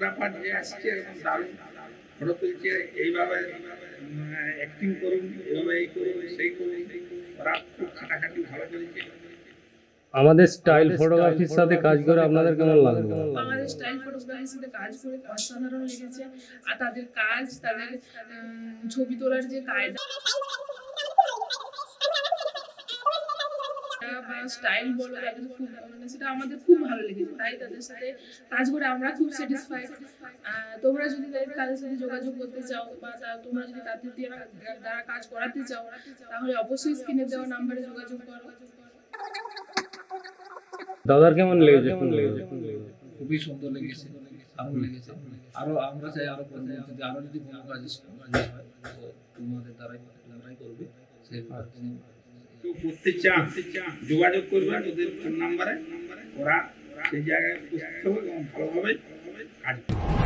Photographer যে আসছে এরকম দারুণ। ফটো তুলছে এইভাবে অ্যাক্টিং করুন এইভাবে এই করুন সেই করুন। ওরা খুব খাটাখাটি ভালো করেছে আমাদের স্টাইল ফটোগ্রাফির সাথে কাজ করে আপনাদের কেমন লাগল? আমাদের স্টাইল ফটোগ্রাফির সাথে কাজ করে অসাধারণ লেগেছে। আর তাদের কাজ তাদের ছবি তোলার যে কায়দা বা স্টাইল বলো তাদের খুব মানে সেটা আমাদের খুব ভালো লেগেছে। তাই তাদের সাথে কাজ করে আমরা খুব স্যাটিসফাইড তোমরা যদি তাদের সাথে যোগাযোগ করতে চাও বা তোমরা যদি তাদের দিয়ে দ্বারা কাজ করাতে চাও তাহলে অবশ্যই স্ক্রিনে দেওয়া নাম্বারে যোগাযোগ করো। দাদার কেমন লেগেছে? লেগেছে? খুবই সুন্দর লেগেছে। ভালো লেগেছে। আরও আমরা চাই আরও যদি আরও যদি কোনো কাজ হয় তো তোমাদের দ্বারাই তোমরাই করবে। সেই করতে চান যোগাযোগ করবেন ওদের ফোন নাম্বারে ওরা সেই জায়গায় এবং ভালোভাবে কাজ করবে।